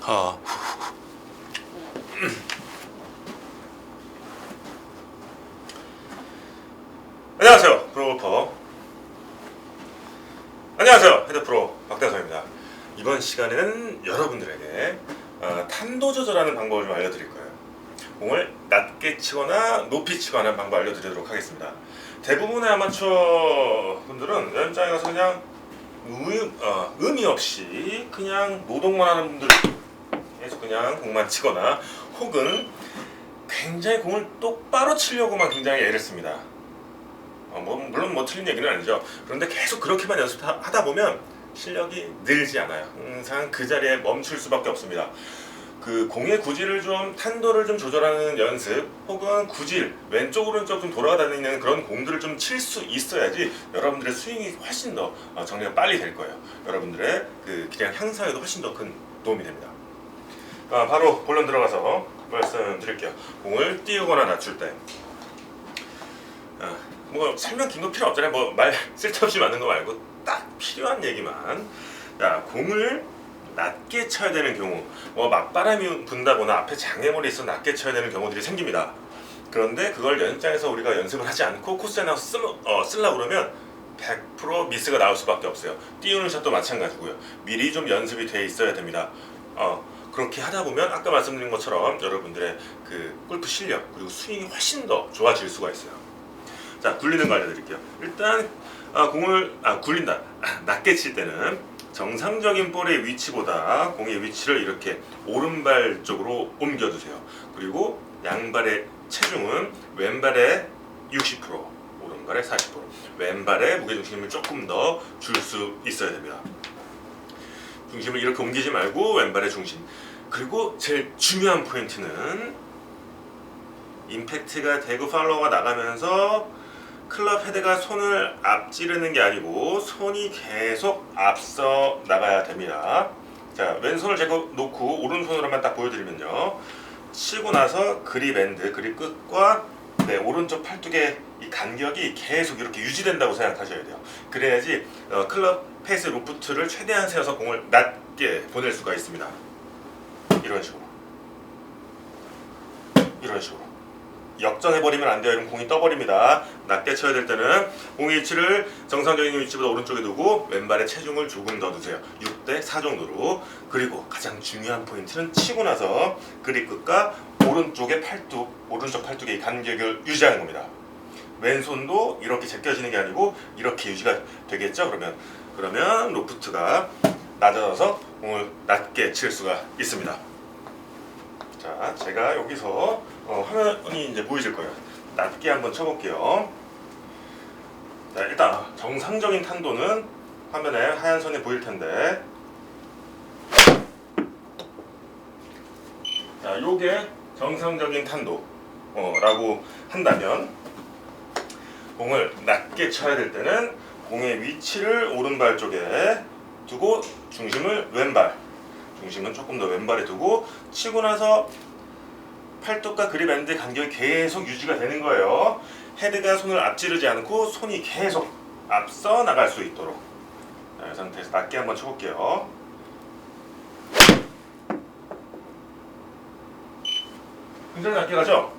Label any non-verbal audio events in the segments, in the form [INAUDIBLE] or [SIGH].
하. 안녕하세요 프로골퍼. 안녕하세요 헤드프로 박대성입니다. 이번 시간에는 여러분들에게 어, 탄도 조절하는 방법을 좀 알려드릴 거예요. 공을 낮게 치거나 높이 치거나 하는 방법 알려드리도록 하겠습니다. 대부분의 아마추어 분들은 연장에 가서 그냥 의, 어, 의미 없이 그냥 노동만 하는 분들 그냥 공만 치거나 혹은 굉장히 공을 똑바로 치려고만 굉장히 애를 씁니다 어, 뭐, 물론 뭐 틀린 얘기는 아니죠. 그런데 계속 그렇게만 연습하다 보면 실력이 늘지 않아요. 항상 그 자리에 멈출 수밖에 없습니다. 그 공의 구질을 좀 탄도를 좀 조절하는 연습 혹은 구질 왼쪽 오른쪽 좀 돌아다니는 그런 공들을 좀 칠 수 있어야지 여러분들의 스윙이 훨씬 더 어, 정리가 빨리 될 거예요. 여러분들의 그 기량 향상에도 훨씬 더 큰 도움이 됩니다. 아, 바로 본론 들어가서 말씀드릴게요. 공을 띄우거나 낮출 때 아, 뭐 설명 긴 거 필요 없잖아요. 뭐 말 [LAUGHS] 쓸데없이 많은 거 말고 딱 필요한 얘기만. 자, 공을 낮게 쳐야 되는 경우, 뭐 맞바람이 분다거나 앞에 장애물이 있어 낮게 쳐야 되는 경우들이 생깁니다. 그런데 그걸 연장에서 우리가 연습을 하지 않고 코스에 나와서 쓰, 어, 쓰려고 그러면 100% 미스가 나올 수밖에 없어요. 띄우는 샷도 마찬가지고요. 미리 좀 연습이 돼 있어야 됩니다. 어, 그렇게 하다 보면 아까 말씀드린 것처럼 여러분들의 그 골프 실력 그리고 스윙이 훨씬 더 좋아질 수가 있어요. 자 굴리는 거 알려드릴게요. 일단 아, 공을 아 굴린다 아, [CLEARS THROAT] 낮게 칠 때는 정상적인 볼의 위치보다 공의 위치를 이렇게 오른발 쪽으로 옮겨두세요. 그리고 양발의 체중은 왼발의 60% 오른발의 40% 왼발의 무게 중심을 조금 더 줄 수 있어야 됩니다. 중심을 이렇게 옮기지 말고 왼발의 중심. 그리고 제일 중요한 포인트는 임팩트가 되고 팔로워가 나가면서 클럽 헤드가 손을 앞지르는 게 아니고 손이 계속 앞서 나가야 됩니다. 자 왼손을 제거 놓고 오른손으로만 딱 보여드리면요. 치고 나서 그립 엔드 그립 끝과 네, 오른쪽 팔뚝의 이 간격이 계속 이렇게 유지된다고 생각하셔야 돼요. 그래야지 어, 클럽 페이스 로프트를 최대한 세워서 공을 낮게 보낼 수가 있습니다. 이런 식으로. 이런 식으로. 역전해버리면 안 돼요. 이러면 공이 떠버립니다. 낮게 쳐야 될 때는 공의 위치를 정상적인 위치보다 오른쪽에 두고 왼발에 체중을 조금 더 두세요. 6대 4 정도로. 그리고 가장 중요한 포인트는 치고 나서 그립 끝과 오른쪽의 팔뚝, 오른쪽 팔뚝의 간격을 유지하는 겁니다. 왼손도 이렇게 제껴지는 게 아니고 이렇게 유지가 되겠죠. 그러면 그러면 로프트가 낮아져서 공을 낮게 칠 수가 있습니다. 자, 제가 여기서 어, 화면이 이제 보이실 거예요. 낮게 한번 쳐볼게요. 자, 일단 정상적인 탄도는 화면에 하얀 선이 보일 텐데. 자, 요게 정상적인 탄도라고 한다면 공을 낮게 쳐야 될 때는 공의 위치를 오른발 쪽에 두고 중심을 왼발 중심은 조금 더 왼발에 두고 치고 나서 팔뚝과 그립 밴드 간격이 계속 유지가 되는 거예요. 헤드가 손을 앞지르지 않고 손이 계속 앞서 나갈 수 있도록 자, 이 상태에서 낮게 한번 쳐볼게요. 굉장히 낮게 가죠?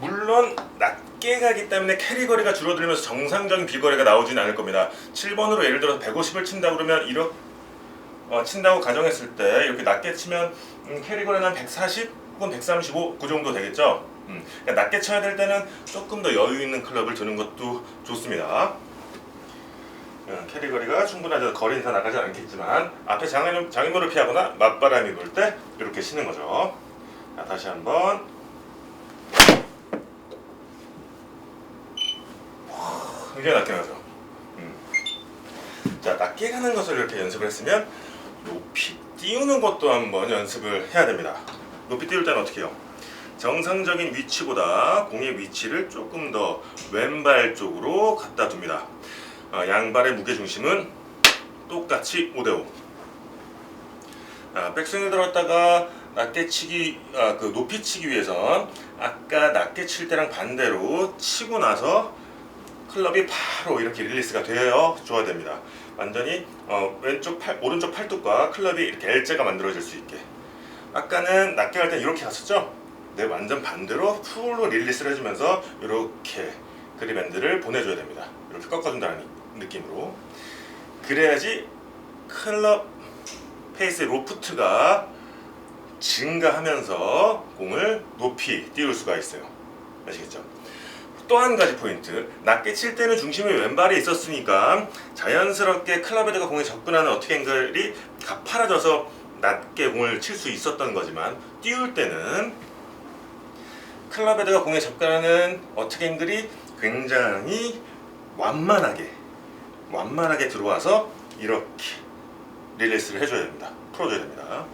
물론 낮 게 가기 때문에 캐리 거리가 줄어들면서 정상적인 비거리가 나오진 않을 겁니다. 7번으로 예를 들어서 150을 친다 그러면 이렇게 어, 친다고 가정했을 때 이렇게 낮게 치면 음, 캐리 거리는 한 140 혹은 135 그 정도 되겠죠. 음, 그러니까 낮게 쳐야 될 때는 조금 더 여유 있는 클럽을 드는 것도 좋습니다. 음, 캐리 거리가 충분하지 거리는 다 나가지 않겠지만 앞에 장애, 장애물을 피하거나 맞바람이 불 때 이렇게 치는 거죠. 자, 다시 한번 굉장히 낮게 가죠. 음. 자, 낮게 가는 것을 이렇게 연습을 했으면 높이 띄우는 것도 한번 연습을 해야 됩니다. 높이 띄울 때는 어떻게 해요? 정상적인 위치보다 공의 위치를 조금 더 왼발 쪽으로 갖다 둡니다. 어, 양발의 무게 중심은 똑같이 5대5. 아, 백스윙을 들었다가 낮게 치기, 아, 그 높이 치기 위해선 아까 낮게 칠 때랑 반대로 치고 나서 클럽이 바로 이렇게 릴리스가 되어 줘야 됩니다. 완전히 어, 왼쪽 팔 오른쪽 팔뚝과 클럽이 이렇게 L자가 만들어질 수 있게 아까는 낮게 갈 때 이렇게 갔었죠? 네 완전 반대로 풀로 릴리스를 해주면서 이렇게 그립밴드를 보내줘야 됩니다 이렇게 꺾어준다는 느낌으로 그래야지 클럽 페이스 로프트가 증가하면서 공을 높이 띄울 수가 있어요 아시겠죠? 또 한 가지 포인트. 낮게 칠 때는 중심이 왼발에 있었으니까 자연스럽게 클럽헤드가 공에 접근하는 어떻게 앵글이 가파라져서 낮게 공을 칠 수 있었던 거지만 띄울 때는 클럽헤드가 공에 접근하는 어떻게 앵글이 굉장히 완만하게 완만하게 들어와서 이렇게 릴리스를 해줘야 됩니다. 풀어줘야 됩니다.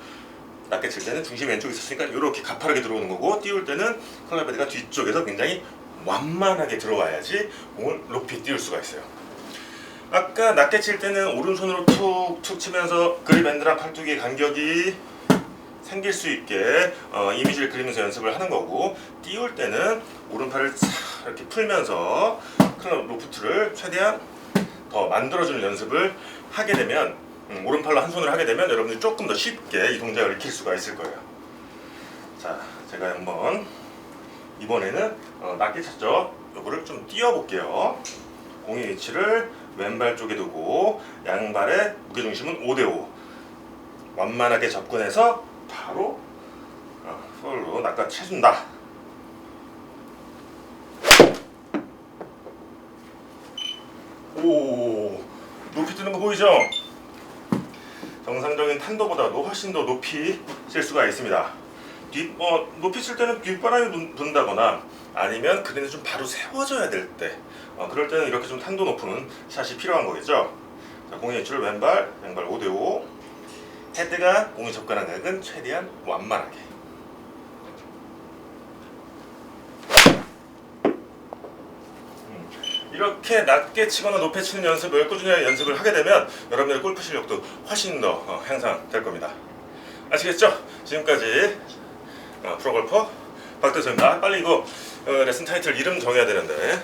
낮게 칠 때는 중심이 왼쪽에 있었으니까 이렇게 가파르게 들어오는 거고 띄울 때는 클럽헤드가 뒤쪽에서 굉장히 완만하게 들어와야지 공을 높이 띄울 수가 있어요. 아까 낮게 칠 때는 오른손으로 툭툭 치면서 그립밴드랑 팔뚝의 간격이 생길 수 있게 어, 이미지를 그리면서 연습을 하는 거고 띄울 때는 오른팔을 싹 이렇게 풀면서 클럽 로프트를 최대한 더 만들어주는 연습을 하게 되면 음, 오른팔로 한 손으로 하게 되면 여러분들이 조금 더 쉽게 이 동작을 익힐 수가 있을 거예요. 자, 제가 한번 이번에는 어, 낮게 쳤죠. 요거를 좀 띄워 볼게요. 공의 위치를 왼발 쪽에 두고 양발의 무게 중심은 5대5 완만하게 접근해서 바로 어, 솔로 낚아채준다. 오 높이 뜨는 거 보이죠? 정상적인 탄도보다도 훨씬 더 높이 칠 수가 있습니다. 뒷, 어, 높이 칠 때는 뒷바람이 분- 분다거나 아니면 그린이 좀 바로 세워져야 될 때, 어, 그럴 때는 이렇게 좀 탄도 높은 샷이 필요한 거겠죠. 자, 공의 위치를 왼발, 왼발 5대5. 헤드가 공이 접근한 각은 최대한 완만하게. 음, 이렇게 낮게 치거나 높게 치는 연습을 꾸준히 연습을 하게 되면 여러분들의 골프 실력도 훨씬 더 어, 향상될 겁니다. 아시겠죠? 지금까지 어, 프로골퍼 박대수입니다. 빨리 이거 어, 레슨 타이틀 이름 정해야 되는데